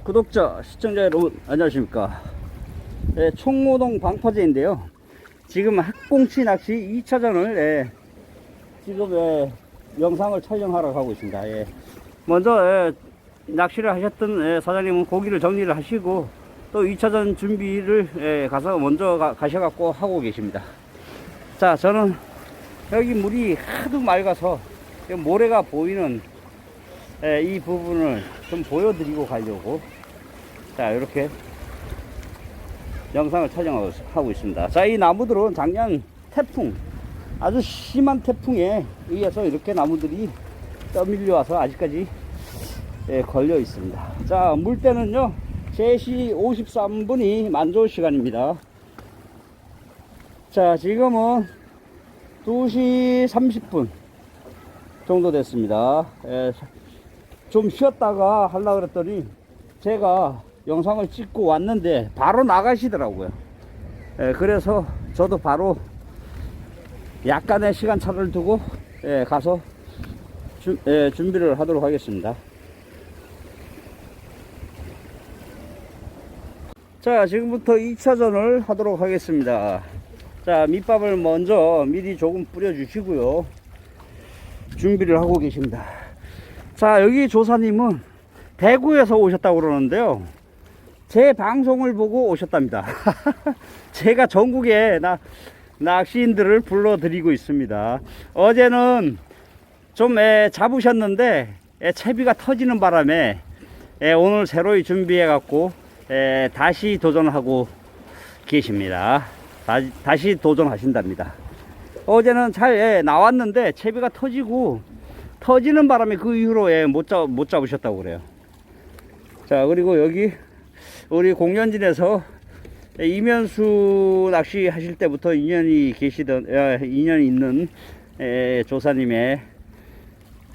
구독자, 시청자 여러분, 안녕하십니까. 예, 총무동 방파제인데요. 지금 학꽁치 낚시 2차전을, 예, 지금, 예, 영상을 촬영하러 가고 있습니다. 예. 먼저, 예, 낚시를 하셨던 예, 사장님은 고기를 정리를 하시고, 또 2차전 준비를, 예, 가서 먼저 가, 가셔갖고 하고 계십니다. 자, 저는 여기 물이 하도 맑아서 모래가 보이는 예, 이 부분을 좀 보여드리고 가려고. 자 이렇게 영상을 촬영하고 하고 있습니다. 자 이 나무들은 작년 태풍 아주 심한 태풍에 의해서 이렇게 나무들이 떠밀려 와서 아직까지 예, 걸려 있습니다. 자 물때는요 3시 53분이 만조 시간입니다. 자 지금은 2시 30분 정도 됐습니다. 예, 좀 쉬었다가 하려고 그랬더니 제가 영상을 찍고 왔는데 바로 나가시더라고요. 예, 그래서 저도 바로 약간의 시간차를 두고 예, 가서 주, 예, 준비를 하도록 하겠습니다. 자, 지금부터 2차전을 하도록 하겠습니다. 자, 밑밥을 먼저 미리 조금 뿌려주시고요. 준비를 하고 계십니다. 자, 여기 조사님은 대구에서 오셨다고 그러는데요. 제 방송을 보고 오셨답니다. 제가 전국에 나, 낚시인들을 불러드리고 있습니다. 어제는 좀 에, 잡으셨는데 에, 채비가 터지는 바람에 에, 오늘 새로이 준비해 갖고 다시 도전하고 계십니다. 다, 다시 도전하신답니다. 어제는 잘 에, 나왔는데 채비가 터지고 터지는 바람에 그 이후로 예, 못, 잡, 못 잡으셨다고 그래요. 자, 그리고 여기 우리 공연진에서 이면수 낚시 하실 때부터 인연이 계시던, 어, 인연이 있는 에, 조사님의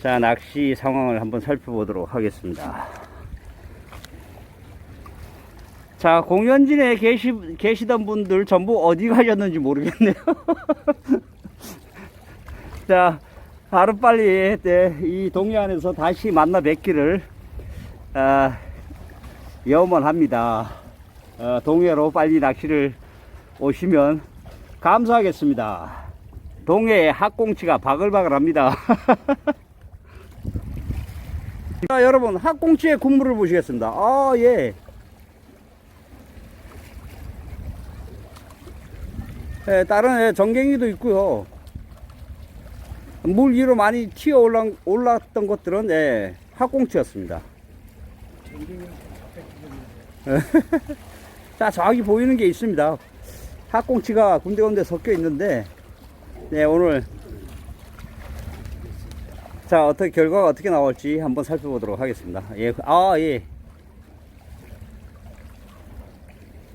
자, 낚시 상황을 한번 살펴보도록 하겠습니다. 자, 공연진에 계시, 계시던 분들 전부 어디 가셨는지 모르겠네요. 자, 하루빨리 네, 이 동해안에서 다시 만나 뵙기를 아, 염원합니다. 어, 동해로 빨리 낚시를 오시면 감사하겠습니다. 동해의 학꽁치가 바글바글합니다. 자, 여러분 학꽁치의 군물을 보시겠습니다. 아 예. 예, 다른 예, 정갱이도 있고요. 물 위로 많이 튀어 올라, 올랐던 것들은 예, 학꽁치였습니다. 자, 저기 보이는 게 있습니다. 학꽁치가 군데군데 섞여 있는데, 네, 오늘, 자, 어떻게, 결과가 어떻게 나올지 한번 살펴보도록 하겠습니다. 예, 아, 예.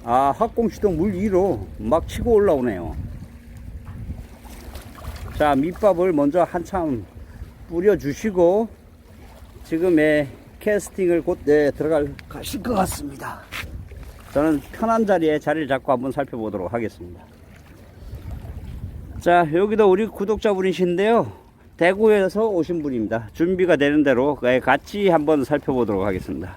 아, 학꽁치도 물 위로 막 치고 올라오네요. 자, 밑밥을 먼저 한참 뿌려주시고, 지금의 캐스팅을 곧 네, 들어갈, 가실 것 같습니다. 저는 편한 자리에 자리를 잡고 한번 살펴보도록 하겠습니다. 자, 여기도 우리 구독자분이신데요. 대구에서 오신 분입니다. 준비가 되는 대로 네, 같이 한번 살펴보도록 하겠습니다.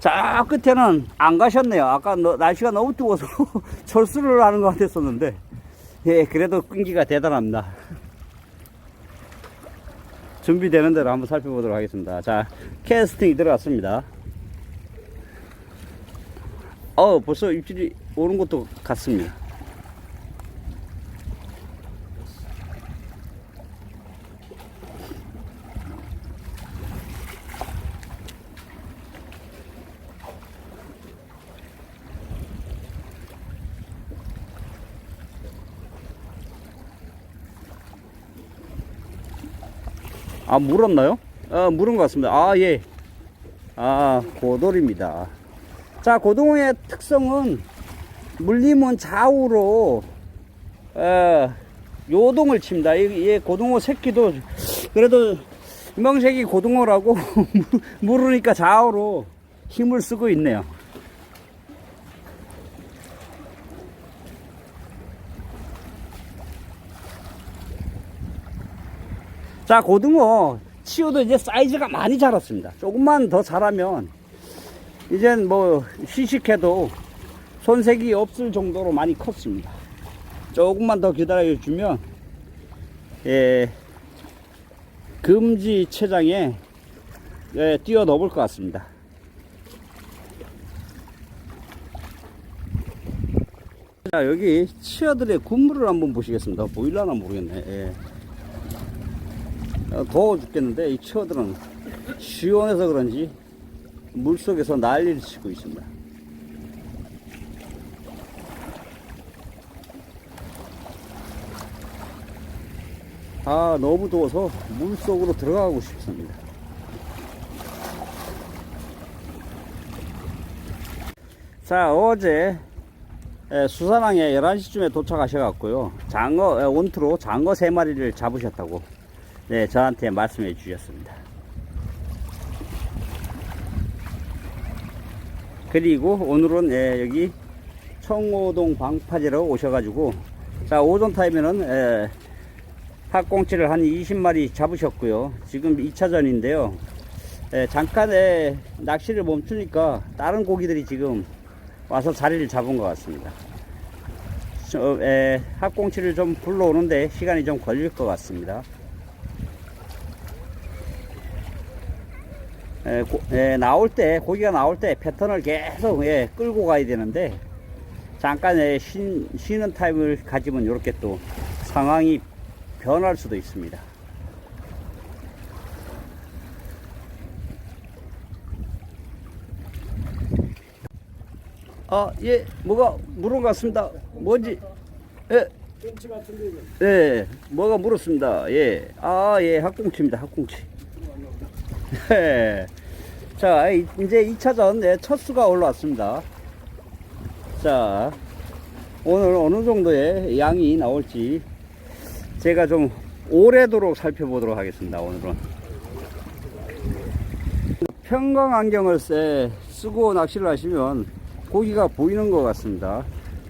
자, 끝에는 안 가셨네요. 아까 너- 날씨가 너무 뜨거워서 철수를 하는 것 같았었는데, 예, 그래도 끈기가 대단합니다. 준비되는 대로 한번 살펴보도록 하겠습니다. 자, 캐스팅이 들어갔습니다. 어, 벌써 입질이 오는 것도 같습니다. 아, 물었나요? 아, 물은 것 같습니다. 아, 예. 아, 고돌입니다. 자, 고등어의 특성은 물리면 좌우로, 에, 요동을 칩니다. 이, 이 고등어 새끼도, 그래도 명색이 고등어라고 물으니까 좌우로 힘을 쓰고 있네요. 자, 고등어 치어도 이제 사이즈가 많이 자랐습니다. 조금만 더 자라면 이젠 뭐 시식해도 손색이 없을 정도로 많이 컸습니다. 조금만 더 기다려 주면 예, 금지 체장에 예, 뛰어 넘을 것 같습니다. 자 여기 치어들의 군물을 한번 보시겠습니다. 보일라나 모르겠네. 예. 어, 더워 죽겠는데 이 치어들은 시원해서 그런지 물 속에서 난리를 치고 있습니다. 아 너무 더워서 물 속으로 들어가고 싶습니다. 자 어제 에, 수산항에 11시쯤에 도착하셔갖고요 장어 에, 온트로 장어 3마리를 잡으셨다고 네, 저한테 말씀해 주셨습니다. 그리고 오늘은 예, 여기 청호동 방파제로 오셔가지고 자 오전 타임에는 예, 학꽁치를 한 20마리 잡으셨고요. 지금 2차전인데요. 예, 잠깐 예, 낚시를 멈추니까 다른 고기들이 지금 와서 자리를 잡은 것 같습니다. 저, 예, 학꽁치를 좀 불러오는데 시간이 좀 걸릴 것 같습니다. 예, 고- 예, 나올 때 고기가 나올 때 패턴을 계속 예, 끌고 가야 되는데 잠깐 예, 쉰, 쉬는 타임을 가지면 이렇게 또 상황이 변할 수도 있습니다. 아, 예, 뭐가 물은 것 같습니다. 뭔지, 예. 예, 뭐가 물었습니다. 예, 아, 예, 학꽁치입니다. 학꽁치. 예. 자, 이- 이제 2차전 예, 첫 수가 올라왔습니다. 자, 오늘 어느 정도의 양이 나올지 제가 좀 오래도록 살펴보도록 하겠습니다. 오늘은. 평광 안경을 쓰, 쓰고 낚시를 하시면 고기가 보이는 것 같습니다.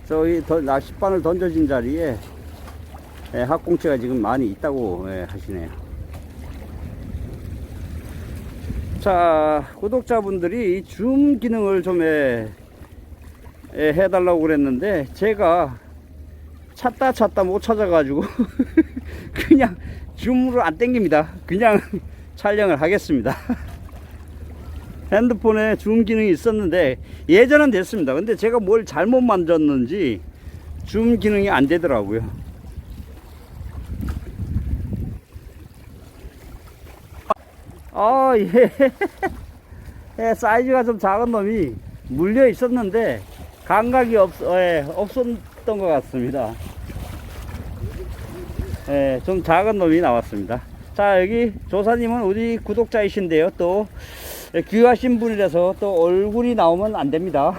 저희 더- 낚싯바늘 던져진 자리에 예, 학꽁치가 지금 많이 있다고 예, 하시네요. 자, 구독자분들이 이줌 기능을 좀 예, 예, 해달라고 그랬는데 제가 찾다 찾다 못 찾아 가지고 그냥 줌으로 안 땡깁니다. 그냥 촬영을 하겠습니다. 핸드폰에 줌 기능이 있었는데 예전엔 됐습니다. 근데 제가 뭘 잘못 만졌는지 줌 기능이 안 되더라고요. 아, 예. 예, 사이즈가 좀 작은 놈이 물려 있었는데 감각이 없, 예, 없었던 것 같습니다. 예, 좀 작은 놈이 나왔습니다. 자, 여기 조사님은 우리 구독자이신데요. 또 예, 귀하신 분이라서 또 얼굴이 나오면 안 됩니다.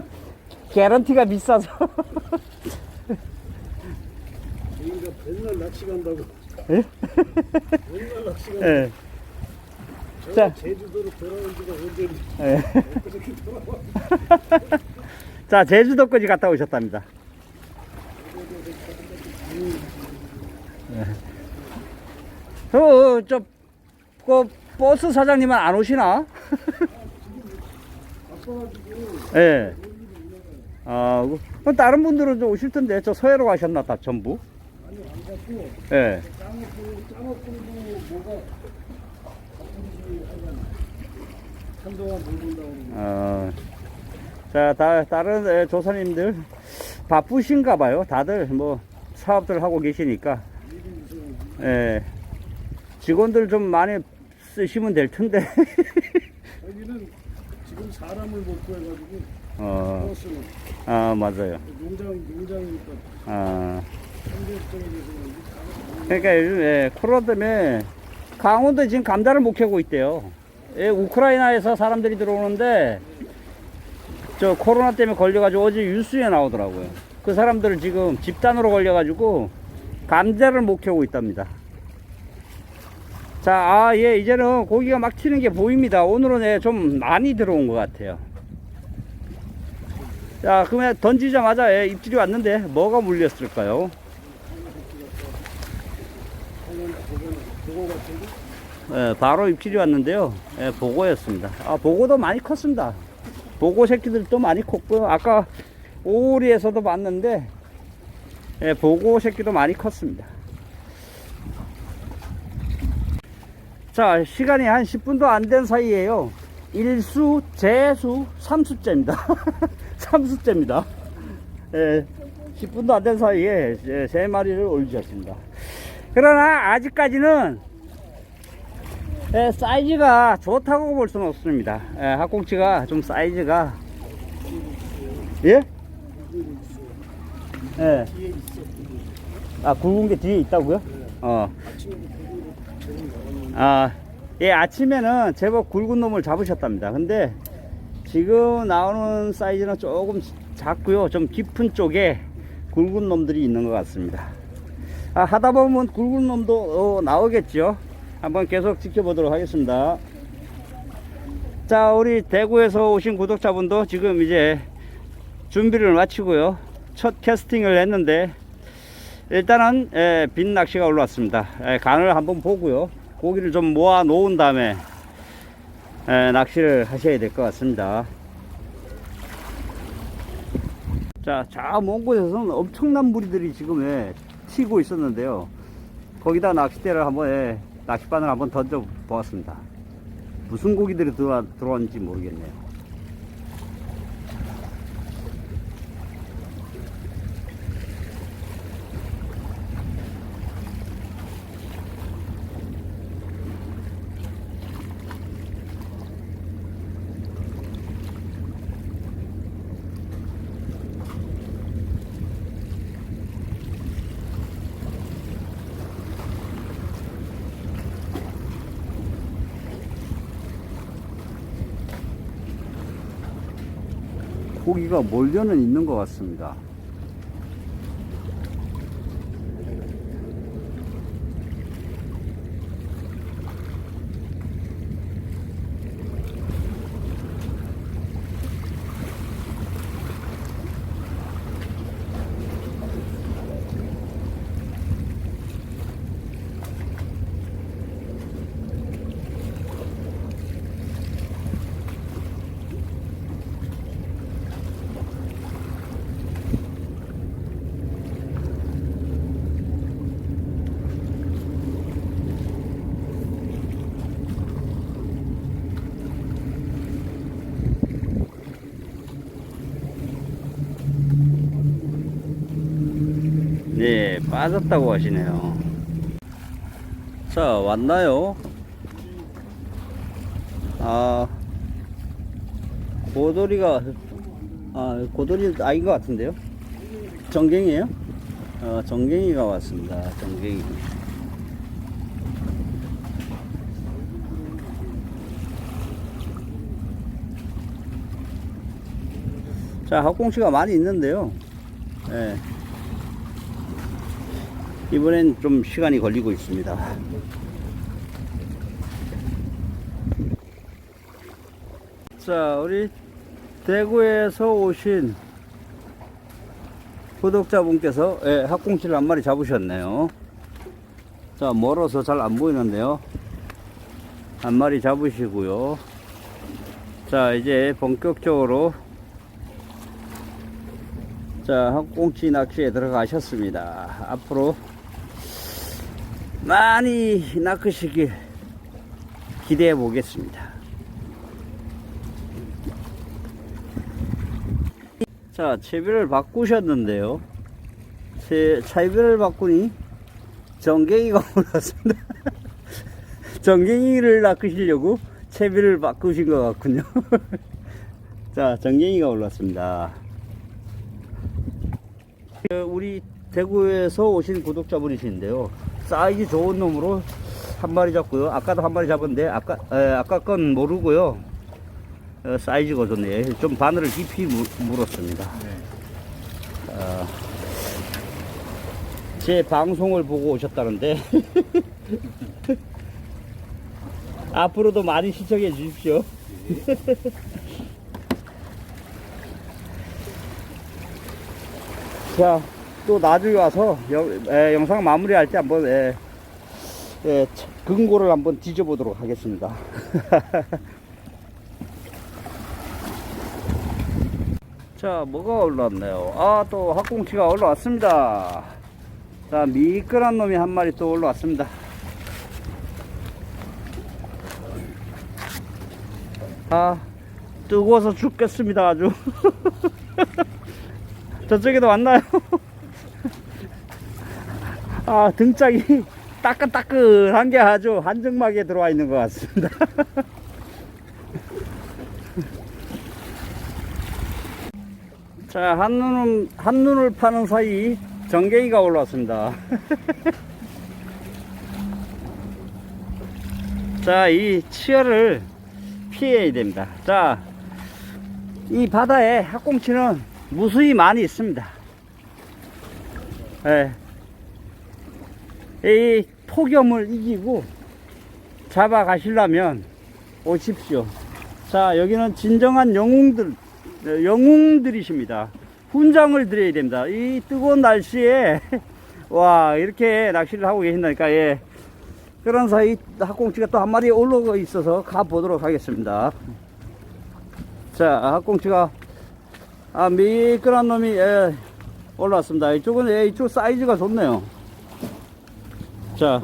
개런티가 비싸서. 저희가 맨날 낚시 간다고. 예? 맨날 낚시 간다고. 예, 자. 제주도로 돌아온 지가 언제인지 예. 그렇게 돌아와. 자, 제주도까지 갔다 오셨답니다. 저, 저, 그, 버스 사장님은 안 오시나? 바빠가지고 예. 아, 그, 그럼 다른 분들은 좀 오실 텐데, 저 서해로 가셨나, 다 전부? 많이 안 갔고 예. 뭐가 바쁜지 하여간 한동안 못 본다고 그러고. 어, 자, 다, 다른 예, 조사님들 바쁘신가 봐요. 다들 뭐 사업들 하고 계시니까. 예. 직원들 좀 많이 쓰시면 될 텐데. 여기는 지금 사람을 못 구해가지고 어, 버스는 아, 맞아요. 농장 농장이니까 아, 그러니까 요즘 예, 코로나 때문에 강원도 지금 감자를 못 캐고 있대요. 예, 우크라이나에서 사람들이 들어오는데 저 코로나 때문에 걸려가지고 어제 뉴스에 나오더라고요. 그 사람들은 지금 집단으로 걸려가지고 감자를 못 캐고 있답니다. 자, 아, 예, 이제는 고기가 막 튀는 게 보입니다. 오늘은 예, 좀 많이 들어온 것 같아요. 자, 그러면 던지자마자 예, 입질이 왔는데 뭐가 물렸을까요? 예, 바로 입질이 왔는데요. 예, 보고였습니다. 아, 보고도 많이 컸습니다. 보고 새끼들도 많이 컸고요. 아까 오리에서도 봤는데 예, 보고 새끼도 많이 컸습니다. 자, 시간이 한 10분도 안 된 사이에요. 일수, 재수, 삼수째입니다. 삼수째입니다. 예, 10분도 안 된 사이에 예, 세 마리를 올리셨습니다. 그러나 아직까지는 예, 사이즈가 좋다고 볼 수는 없습니다. 예, 학꽁치가 좀 사이즈가 예? 예. 아 굵은 게 뒤에 있다고요? 어. 아, 예, 아침에는 제법 굵은 놈을 잡으셨답니다. 근데 지금 나오는 사이즈는 조금 작고요. 좀 깊은 쪽에 굵은 놈들이 있는 것 같습니다. 아, 하다 보면 굵은 놈도 어, 나오겠죠. 한번 계속 지켜보도록 하겠습니다. 자, 우리 대구에서 오신 구독자분도 지금 이제 준비를 마치고요. 첫 캐스팅을 했는데 일단은 예, 빈 낚시가 올라왔습니다. 예, 간을 한번 보고요. 고기를 좀 모아 놓은 다음에 예, 낚시를 하셔야 될 것 같습니다. 자, 저 먼 곳에서는 엄청난 무리들이 지금 예, 튀고 있었는데요. 거기다 낚싯대를 한번 예, 낚싯바늘 한번 던져 보았습니다. 무슨 고기들이 들어왔는지 모르겠네요. 고기가 몰려는 있는 것 같습니다. 네, 빠졌다고 하시네요. 자, 왔나요? 아, 고돌이가, 아, 고돌이 아닌 것 같은데요? 정갱이에요? 어, 정갱이가 왔습니다. 정갱이. 자, 학공치가 많이 있는데요. 예. 이번엔 좀 시간이 걸리고 있습니다. 자, 우리 대구에서 오신 구독자분께서 예, 학꽁치를 한 마리 잡으셨네요. 자, 멀어서 잘 안 보이는데요. 한 마리 잡으시고요. 자, 이제 본격적으로 자, 학꽁치 낚시에 들어가셨습니다. 앞으로 많이 낚으시길 기대해 보겠습니다. 자, 채비를 바꾸셨는데요. 제 차이비를 바꾸니 정갱이가 올랐습니다. 정갱이를 낚으시려고 채비를 바꾸신 것 같군요. 자, 정갱이가 올랐습니다. 그 우리 대구에서 오신 구독자분이신데요. 사이즈 좋은 놈으로 한 마리 잡고요. 아까도 한 마리 잡았는데 아까 에, 아까 건 모르고요. 어, 사이즈가 좋네. 좀 바늘을 깊이 물, 물었습니다. 어, 제 방송을 보고 오셨다는데 앞으로도 많이 시청해 주십시오. 자, 또 나중에 와서 여- 에, 영상 마무리할 때 한번 에, 에, 차- 금고를 한번 뒤져보도록 하겠습니다. 자, 뭐가 올라왔나요? 아, 또 학꽁치가 올라왔습니다. 자, 미끈한 놈이 한 마리 또 올라왔습니다. 아, 뜨거워서 죽겠습니다, 아주. 저쪽에도 왔나요? 아, 등짝이 따끈따끈한 게 아주 한정막에 들어와 있는 것 같습니다. 자, 한눈은, 한눈을 파는 사이 정갱이가 올라왔습니다. 자, 이 치어를 피해야 됩니다. 자, 이 바다에 학꽁치는 무수히 많이 있습니다. 예. 이 폭염을 이기고 잡아 가시려면 오십시오. 자, 여기는 진정한 영웅들, 어, 영웅들이십니다. 훈장을 드려야 됩니다. 이 뜨거운 날씨에, 와, 이렇게 낚시를 하고 계신다니까, 예. 그런 사이 학꽁치가 또 한 마리 올라오고 있어서 가보도록 하겠습니다. 자, 학꽁치가, 아, 미끈한 놈이, 예, 올라왔습니다. 이쪽은, 예, 이쪽 사이즈가 좋네요. 자,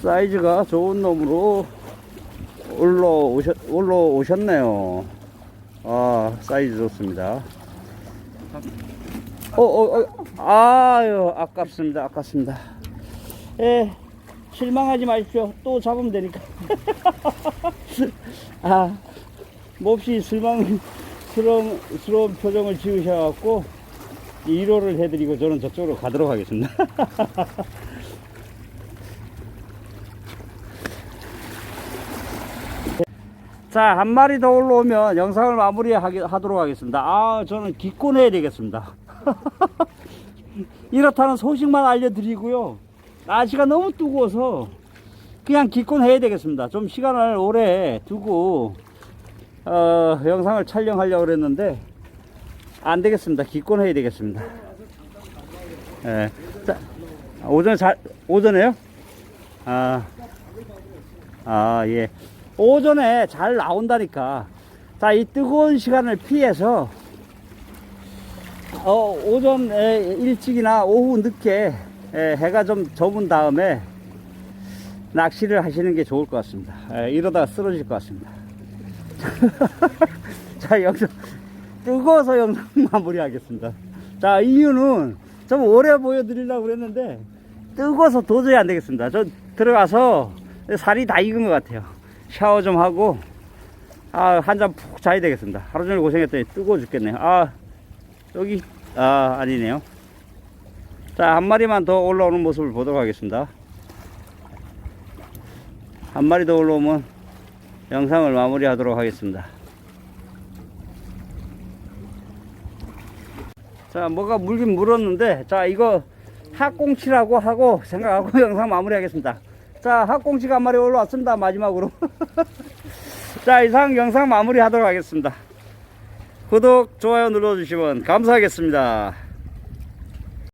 사이즈가 좋은 놈으로 올라오셨, 올라오셨네요. 아, 사이즈 좋습니다. 어, 어, 어, 아유, 아깝습니다. 아깝습니다. 예, 실망하지 마십시오. 또 잡으면 되니까. 아, 몹시 실망스러운 스러운 표정을 지으셔갖고, 1호를 해드리고 저는 저쪽으로 가도록 하겠습니다. 자, 한 마리 더 올라오면 영상을 마무리 하도록 하겠습니다. 아, 저는 기권해야 되겠습니다. 이렇다는 소식만 알려드리고요. 날씨가 너무 뜨거워서 그냥 기권해야 되겠습니다. 좀 시간을 오래 두고 어, 영상을 촬영하려고 그랬는데 안 되겠습니다. 기권해야 되겠습니다. 예. 자, 오전에 잘 오전에요? 아, 아 예. 오전에 잘 나온다니까. 자, 이 뜨거운 시간을 피해서 어, 오전에 일찍이나 오후 늦게 예, 해가 좀 접은 다음에 낚시를 하시는 게 좋을 것 같습니다. 예, 이러다가 쓰러질 것 같습니다. 자, 영상, 뜨거워서 영상 마무리하겠습니다. 자, 이유는 좀 오래 보여드리려고 그랬는데, 뜨거워서 도저히 안 되겠습니다. 저 들어가서 살이 다 익은 것 같아요. 샤워 좀 하고, 아, 한 잔 푹 자야 되겠습니다. 하루 종일 고생했더니 뜨거워 죽겠네요. 아, 여기, 아, 아니네요. 자, 한 마리만 더 올라오는 모습을 보도록 하겠습니다. 한 마리 더 올라오면 영상을 마무리 하도록 하겠습니다. 자, 뭐가 물긴 물었는데, 자, 이거 학꽁치라고 하고 생각하고 영상 마무리 하겠습니다. 자, 학꽁치가 한 마리 올라왔습니다. 마지막으로. 자, 이상 영상 마무리 하도록 하겠습니다. 구독, 좋아요 눌러주시면 감사하겠습니다.